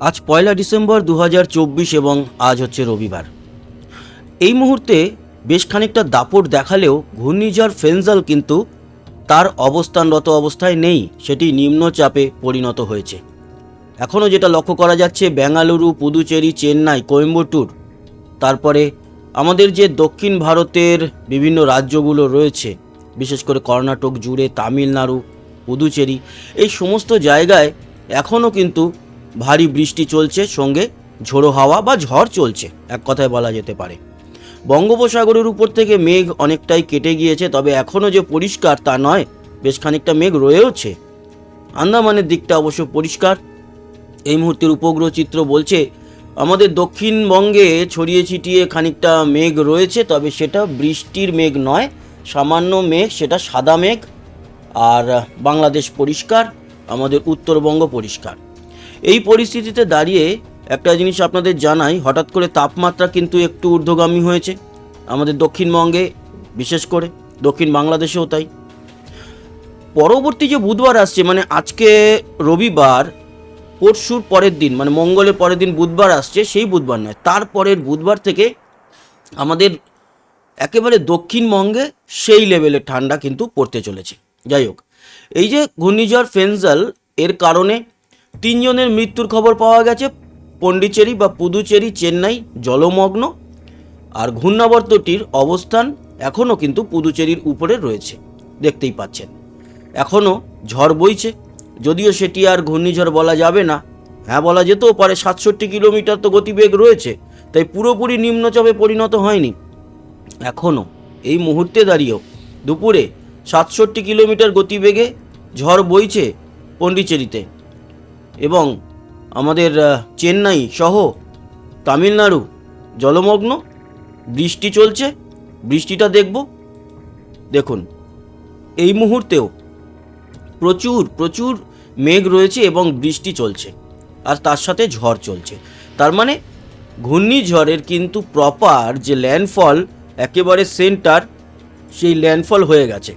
আজ পয়লা ডিসেম্বর দু হাজার চব্বিশ এবং আজ হচ্ছে রবিবার। এই মুহূর্তে বেশ খানিকটা দাপট দেখালেও ঘূর্ণিঝড় ফেনজাল কিন্তু তার অবস্থানরত অবস্থায় নেই, সেটি নিম্নচাপে পরিণত হয়েছে। এখনও যেটা লক্ষ্য করা যাচ্ছে, বেঙ্গালুরু, পুদুচেরি, চেন্নাই কোয়েম্বাটুর তারপরে আমাদের যে দক্ষিণ ভারতের বিভিন্ন রাজ্যগুলো রয়েছে, বিশেষ করে কর্ণাটক, জুড়ে তামিলনাড়ু, পুদুচেরি, এই সমস্ত জায়গায় এখনও কিন্তু ভারী বৃষ্টি চলছে, সঙ্গে ঝোড়ো হাওয়া বা ঝড় চলছে, এক কথায় বলা যেতে পারে। বঙ্গোপসাগরের উপর থেকে মেঘ অনেকটাই কেটে গিয়েছে, তবে এখনও যে পরিষ্কার তা নয়, বেশ খানিকটা মেঘ রয়েওছে। আন্দামানের দিকটা অবশ্য পরিষ্কার। এই মুহূর্তের উপগ্রহ চিত্র বলছে, আমাদের দক্ষিণবঙ্গে ছড়িয়ে ছিটিয়ে খানিকটা মেঘ রয়েছে, তবে সেটা বৃষ্টির মেঘ নয়, সামান্য মেঘ, সেটা সাদা মেঘ। আর বাংলাদেশ পরিষ্কার, আমাদের উত্তরবঙ্গ পরিষ্কার। এই পরিস্থিতিতে দাঁড়িয়ে একটা জিনিস আপনাদের জানাই, হঠাৎ করে তাপমাত্রা কিন্তু একটু ঊর্ধ্বগামী হয়েছে আমাদের দক্ষিণবঙ্গে, বিশেষ করে দক্ষিণ বাংলাদেশেও তাই। পরবর্তী যে বুধবার আসছে মানে আজকে রবিবার, পরশুর পরের দিন মানে মঙ্গলের পরের দিন বুধবার আসছে, সেই বুধবার নয় তারপরের বুধবার থেকে আমাদের একেবারে দক্ষিণবঙ্গে সেই লেভেলের ঠান্ডা কিন্তু পড়তে চলেছে। যাই হোক, এই যে ঘূর্ণিঝড় ফেনজাল, এর কারণে তিনজনের মৃত্যুর খবর পাওয়া গেছে। পন্ডিচেরি বা পুদুচেরি, চেন্নাই, জলমগ্ন। আর ঘূর্ণাবর্তটির অবস্থান এখনও কিন্তু পুদুচেরির উপরে রয়েছে। দেখতেই পাচ্ছেন। এখনও ঝড় বইছে। যদিও সেটি আর ঘূর্ণিঝড় বলা যাবে না। হ্যাঁ বলা যেতেও পারে সাতষট্টি কিলোমিটার তো গতিবেগ রয়েছে। তাই পুরোপুরি নিম্নচাপে পরিণত হয়নি। এখনও এই মুহূর্তে দাঁড়িয়েও দুপুরে সাতষট্টি কিলোমিটার গতিবেগে ঝড় বইছে পন্ডিচেরিতে। এবং আমাদের চেন্নাই সহ তামিলনাড়ু জলমগ্ন। বৃষ্টি চলছে, বৃষ্টিটা দেখব। দেখুন, এই মুহূর্তেও প্রচুর প্রচুর মেঘ রয়েছে এবং বৃষ্টি চলছে, আর তার সাথে ঝড় চলছে। তার মানে ঘূর্ণিঝড়ের কিন্তু প্রপার যে ল্যান্ডফল একেবারে সেন্টার সেই ল্যান্ডফল হয়ে গেছে।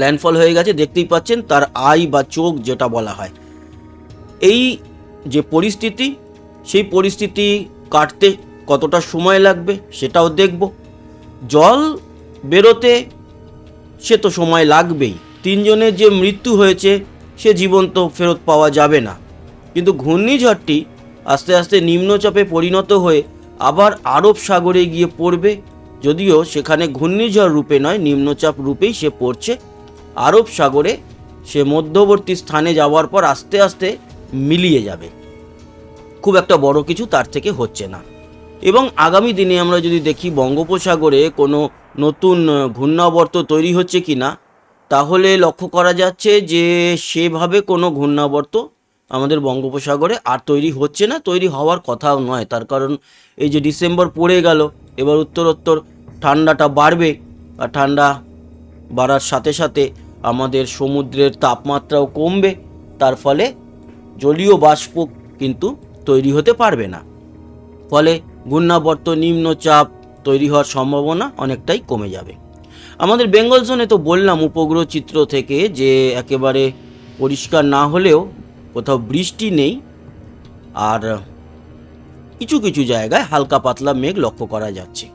ল্যান্ডফল হয়ে গেছে, দেখতেই পাচ্ছেন, তার আই বা চোখ যেটা বলা হয়। এই যে পরিস্থিতি, সেই পরিস্থিতি কাটতে কতটা সময় লাগবে সেটাও দেখব। জল বেরোতে সে তো সময় লাগবেই। তিনজনের যে মৃত্যু হয়েছে, সে জীবন্ত ফেরত পাওয়া যাবে না। কিন্তু ঘূর্ণিঝড়টি আস্তে আস্তে নিম্নচাপে পরিণত হয়ে আবার আরব সাগরে গিয়ে পড়বে। যদিও সেখানে ঘূর্ণিঝড় রূপে নয়, নিম্নচাপ রূপেই সে পড়ছে। আরব সাগরে সে মধ্যবর্তী স্থানে যাওয়ার পর আস্তে আস্তে মিলিয়ে যাবে। খুব একটা বড় কিছু তার থেকে হচ্ছে না। এবং আগামী দিনে আমরা যদি দেখি বঙ্গোপসাগরে কোনো নতুন ঘূর্ণাবর্ত তৈরি হচ্ছে কি না তাহলে লক্ষ্য করা যাচ্ছে যে সেভাবে কোনো ঘূর্ণাবর্ত আমাদের বঙ্গোপসাগরে আর তৈরি হচ্ছে না, তৈরি হওয়ার কথাও নয়। তার কারণ এই যে ডিসেম্বর পড়ে গেল, এবার উত্তরোত্তর ঠান্ডাটা বাড়বে আর ঠান্ডা বাড়ার সাথে সাথে আমাদের সমুদ্রের তাপমাত্রাও কমবে। তার ফলে জলীয় বাষ্প কিন্তু তৈরি হতে পারবে না। ফলে ঘূর্ণাবর্ত নিম্নচাপ তৈরি হওয়ার সম্ভাবনা অনেকটাই কমে যাবে। আমাদের বেঙ্গল জোনে তো বললাম উপগ্রহ চিত্র থেকে যে একেবারে পরিষ্কার না হলেও কোথাও বৃষ্টি নেই আর কিছু কিছু জায়গায় হালকা পাতলা মেঘ লক্ষ্য করা যাচ্ছে।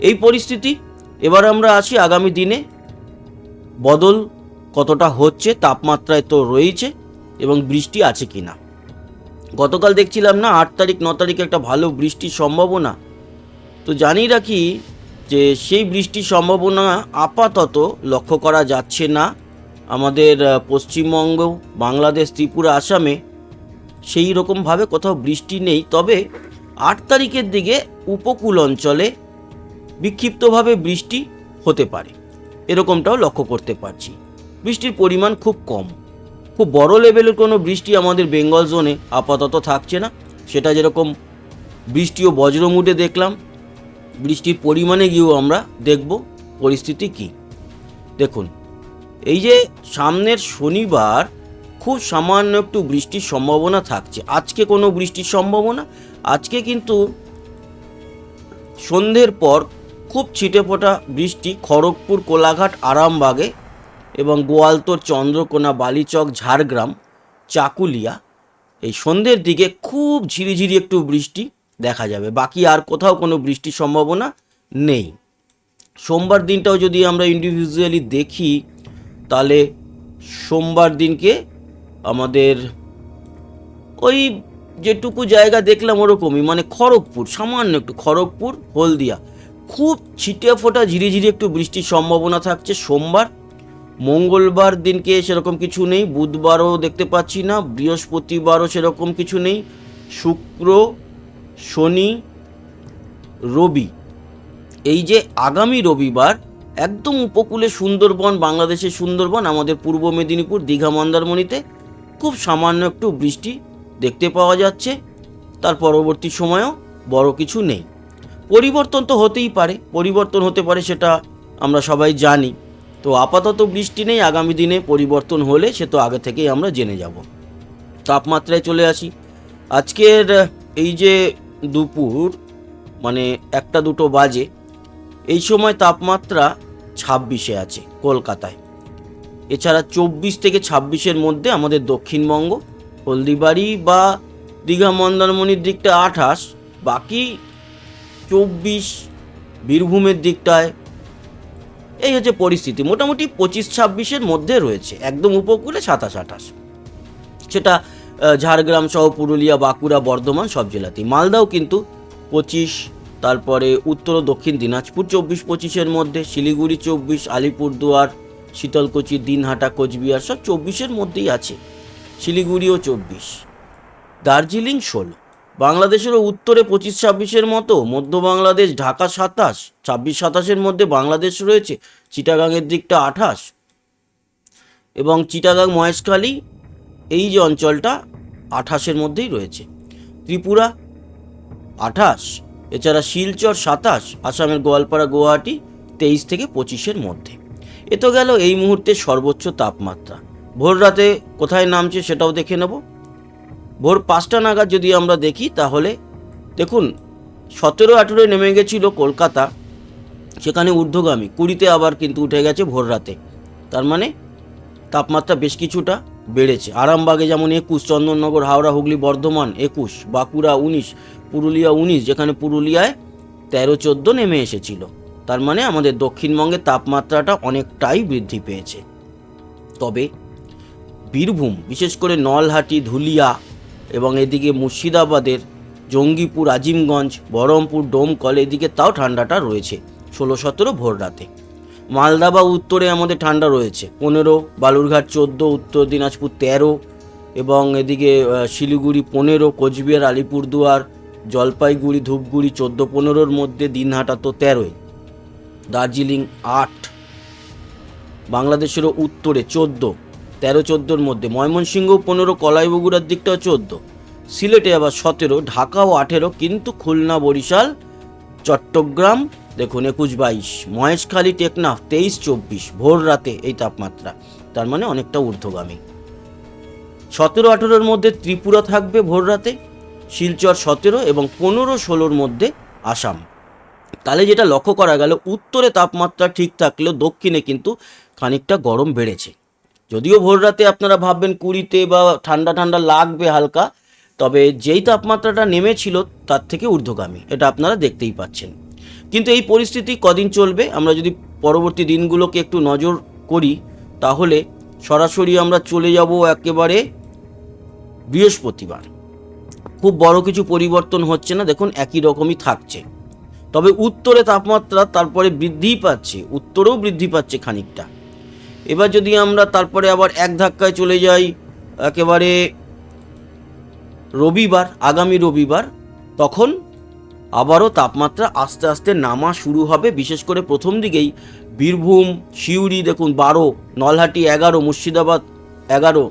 এই পরিস্থিতি, এবার আমরা আসি আগামী দিনে। বদল কতটা হচ্ছে, তাপমাত্রায় তো রয়েছে। এবং বৃষ্টি আছে কি না। গতকাল দেখছিলাম না, আট তারিখ, ন তারিখে একটা ভালো বৃষ্টির সম্ভাবনা। তো জানি রাখি যে সেই বৃষ্টির সম্ভাবনা আপাতত লক্ষ্য করা যাচ্ছে না। আমাদের পশ্চিমবঙ্গ, বাংলাদেশ, ত্রিপুরা, আসামে সেই রকমভাবে কোথাও বৃষ্টি নেই। তবে আট তারিখের দিকে উপকূল অঞ্চলে বিক্ষিপ্তভাবে বৃষ্টি হতে পারে। এরকমটাও লক্ষ্য করতে পারছি। বৃষ্টির পরিমাণ খুব কম। খুব বড় লেভেলের কোনো বৃষ্টি আমাদের বেঙ্গল জোনে আপাতত থাকছে না। সেটা যেরকম বৃষ্টি ও বজ্রমুটে দেখলাম, বৃষ্টির পরিমাণে গিয়েও আমরা দেখব পরিস্থিতি কি। দেখুন, এই যে সামনের শনিবার খুব সামান্য একটু বৃষ্টির সম্ভাবনা থাকছে। আজকে কোনো বৃষ্টির সম্ভাবনা, আজকে কিন্তু সন্ধ্যের পর খুব ছিটে ফোটা বৃষ্টি খড়গপুর, কোলাঘাট, আরামবাগে এবং গোয়ালতোর চন্দ্রকোনা বালিচক, ঝাড়গ্রাম, চাকুলিয়া, এই সন্ধ্যের দিকে খুব ঝিরিঝিরি একটু বৃষ্টি দেখা যাবে। বাকি আর কোথাও কোনো বৃষ্টির সম্ভাবনা নেই। সোমবার দিনটাও যদি আমরা ইন্ডিভিজুয়ালি দেখি, তাহলে সোমবার দিনকে আমাদের ওই যেটুকু জায়গা দেখলাম ওরকমই মানে খড়গপুর, সামান্য একটু খড়গপুর, হলদিয়া। খুব ছিটে ফোটা ঝিরিঝিরি একটু বৃষ্টির সম্ভাবনা থাকছে সোমবার। মঙ্গলবার দিনকে সেরকম কিছু নেই, বুধবারও দেখতে পাচ্ছি না, বৃহস্পতিবারও সেরকম কিছু নেই, শুক্র, শনি, রবি। এই যে আগামী রবিবার, একদম উপকূলে সুন্দরবন, বাংলাদেশের সুন্দরবন, আমাদের পূর্ব মেদিনীপুর, দীঘা, মন্দারমণিতে খুব সামান্য একটু বৃষ্টি দেখতে পাওয়া যাচ্ছে, তার পরবর্তী সময়েও বড় কিছু নেই। পরিবর্তন তো হতেই পারে, পরিবর্তন হতে পারে সেটা আমরা সবাই জানি। তো আপাতত বৃষ্টি নেই, আগামী দিনে পরিবর্তন হলে সে তো আগে থেকেই আমরা জেনে যাব। তাপমাত্রায় চলে আসি। আজকের এই যে দুপুর মানে একটা দুটো বাজে, এই সময় তাপমাত্রা ছাব্বিশে আছে কলকাতায়। এছাড়া চব্বিশ থেকে ছাব্বিশের মধ্যে আমাদের দক্ষিণবঙ্গ, হলদিবাড়ি বা দীঘা মন্দারমণির দিকটা আঠাশ, বাকি চব্বিশ বীরভূমের দিকটায় এই হচ্ছে পরিস্থিতি। মোটামুটি পঁচিশ ছাব্বিশের মধ্যে রয়েছে, একদম উপকূলে সাতাশ আঠাশ। সেটা ঝাড়গ্রাম সহ পুরুলিয়া, বাঁকুড়া, বর্ধমান সব জেলাতেই। মালদাও কিন্তু পঁচিশ, তারপরে উত্তর ও দক্ষিণ দিনাজপুর চব্বিশ পঁচিশের মধ্যে, শিলিগুড়ি চব্বিশ, আলিপুরদুয়ার, শীতলকুচি, দিনহাটা, কোচবিহার সব চব্বিশের মধ্যেই আছে। শিলিগুড়িও চব্বিশ। দার্জিলিং ষোলো। বাংলাদেশেরও উত্তরে পঁচিশ ছাব্বিশের মতো, মধ্য বাংলাদেশ ঢাকা সাতাশ, ছাব্বিশ সাতাশের মধ্যে বাংলাদেশ রয়েছে, চিটাগাংয়ের দিকটা আঠাশ। এবং চিটাগাং, মহেশখালী, এই যে অঞ্চলটা আঠাশের মধ্যেই রয়েছে। ত্রিপুরা আঠাশ, এছাড়া শিলচর সাতাশ, আসামের গোয়ালপাড়া, গুয়াহাটি তেইশ থেকে পঁচিশের মধ্যে। এ তো গেল এই মুহূর্তে সর্বোচ্চ তাপমাত্রা। ভোর রাতে কোথায় নামছে সেটাও দেখে নেব। ভোর পাঁচটা নাগাদ যদি আমরা দেখি, তাহলে দেখুন, সতেরো আঠেরোয় নেমে গেছিল কলকাতা, সেখানে ঊর্ধ্বগামী, কুড়িতে আবার কিন্তু উঠে গেছে ভোর রাতে। তার মানে তাপমাত্রা বেশ কিছুটা বেড়েছে। আরামবাগে যেমন একুশ, চন্দননগর, হাওড়া, হুগলি, বর্ধমান একুশ, বাঁকুড়া উনিশ, পুরুলিয়া উনিশ, যেখানে পুরুলিয়ায় তেরো, চোদ্দ নেমে এসেছিল। তার মানে আমাদের দক্ষিণবঙ্গের তাপমাত্রাটা অনেকটাই বৃদ্ধি পেয়েছে। তবে বীরভূম, বিশেষ করে নলহাটি, ধুলিয়া এবং এদিকে মুর্শিদাবাদের জঙ্গিপুর, আজিমগঞ্জ, বহরমপুর ডোমকল এদিকে তাও ঠান্ডাটা রয়েছে, ষোলো সতেরো ভোর রাতে। মালদা বা উত্তরে আমাদের ঠান্ডা রয়েছে, পনেরো, বালুরঘাট চোদ্দ, উত্তর দিনাজপুর তেরো এবং এদিকে শিলিগুড়ি পনেরো, কোচবিহার, আলিপুরদুয়ার, জলপাইগুড়ি, ধূপগুড়ি চোদ্দ, পনেরোর মধ্যে দিনহাটা তো তেরোই, দার্জিলিং আট, বাংলাদেশেরও উত্তরে চোদ্দ। তেরো চোদ্দোর মধ্যে। ময়মনসিংহ পনেরো কলাই বগুড়ার দিকটাও চোদ্দ। সিলেটে আবার সতেরো, ঢাকাও আঠেরো, কিন্তু খুলনা, বরিশাল, চট্টগ্রাম, দেখুন একুশ বাইশ মহেশখালী, টেকনাফ তেইশ চব্বিশ ভোর রাতে এই তাপমাত্রা। তার মানে অনেকটা ঊর্ধ্বগামী। সতেরো আঠেরোর মধ্যে ত্রিপুরা থাকবে ভোর রাতে, শিলচর সতেরো এবং পনেরো ষোলোর মধ্যে আসাম। তাহলে যেটা লক্ষ্য করা গেল, উত্তরে তাপমাত্রা ঠিক থাকলেও দক্ষিণে কিন্তু খানিকটা গরম বেড়েছে। যদিও ভোর রাতে আপনারা ভাববেন কুড়িতে বা ঠান্ডা ঠান্ডা লাগবে হালকা, তবে যেই তাপমাত্রাটা নেমেছিল তার থেকে ঊর্ধ্বগামী, এটা আপনারা দেখতেই পাচ্ছেন। কিন্তু এই পরিস্থিতি কদিন চলবে, আমরা যদি পরবর্তী দিনগুলোকে একটু নজর করি, তাহলে সরাসরি আমরা চলে যাব একেবারে বৃহস্পতিবার। খুব বড় কিছু পরিবর্তন হচ্ছে না, দেখুন একই রকমই থাকছে। তবে উত্তরে তাপমাত্রা তারপরে বৃদ্ধিই পাচ্ছে, উত্তরেও বৃদ্ধি পাচ্ছে খানিকটা। এবার যদি আমরা তারপরে আবার এক ধাক্কায় চলে যাই, একেবারে রবিবার, আগামী রবিবার, তখন আবারও তাপমাত্রা আস্তে আস্তে নামা শুরু হবে। বিশেষ করে প্রথম দিকেই বীরভূম, সিউড়ি, দেখুন, বারো, নলহাটি এগারো, মুর্শিদাবাদ এগারো,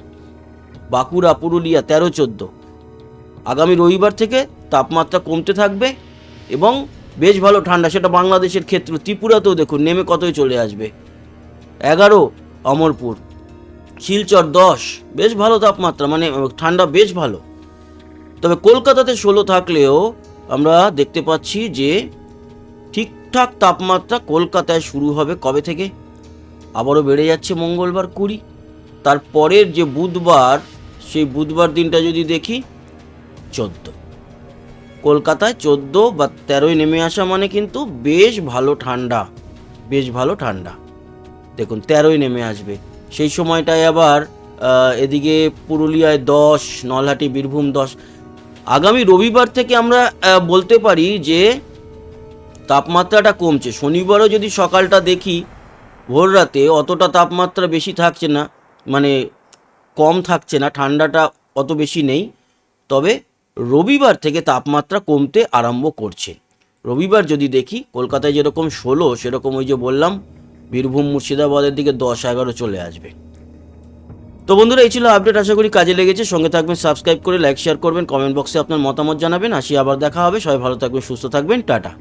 বাঁকুড়া, পুরুলিয়া তেরো, চোদ্দ। আগামী রবিবার থেকে তাপমাত্রা কমতে থাকবে এবং বেশ ভালো ঠান্ডা, সেটা বাংলাদেশের ক্ষেত্র, ত্রিপুরাতেও দেখুন, নেমে কতই চলে আসবে। এগারো অমরপুর। শিলচর দশ, বেশ ভালো তাপমাত্রা মানে ঠান্ডা বেশ ভালো। তবে কলকাতাতে ষোলো থাকলেও আমরা দেখতে পাচ্ছি যে ঠিকঠাক তাপমাত্রা কলকাতায় শুরু হবে কবে থেকে? আবারও বেড়ে যাচ্ছে মঙ্গলবার কুড়ি। তারপরের যে বুধবার, সেই বুধবার দিনটা যদি দেখি, চোদ্দ। কলকাতায় চোদ্দ বা তেরোই নেমে আসা মানে কিন্তু বেশ ভালো ঠান্ডা, বেশ ভালো ঠান্ডা। দেখুন, তেরোই নেমে আসবে। সেই সময়টায় আবার এদিকে পুরুলিয়ায় দশ, নলহাটি, বীরভূম দশ। আগামী রবিবার থেকে আমরা বলতে পারি যে তাপমাত্রাটা কমছে। শনিবারও যদি সকালটা দেখি, ভোর রাতে অতটা তাপমাত্রা বেশি থাকছে না মানে কম থাকছে না, ঠান্ডাটা অত বেশি নেই। তবে রবিবার থেকে তাপমাত্রা কমতে আরম্ভ করছে। রবিবার যদি দেখি, কলকাতায় যেরকম ষোলো, সেরকম ওই যে বললাম বীরভূম মুর্শিদাবাদের দিকে দশ এগারো চলে আসবে। তো বন্ধুরা, এই ছিল আপডেট আশা করি কাজে লেগেছে। সঙ্গে থাকবেন সাবস্ক্রাইব করে লাইক শেয়ার করবেন কমেন্ট বক্সে আপনার মতামত জানাবেন। আসি আবার দেখা হবে। সবাই ভালো থাকবেন, সুস্থ থাকবেন। টাটা।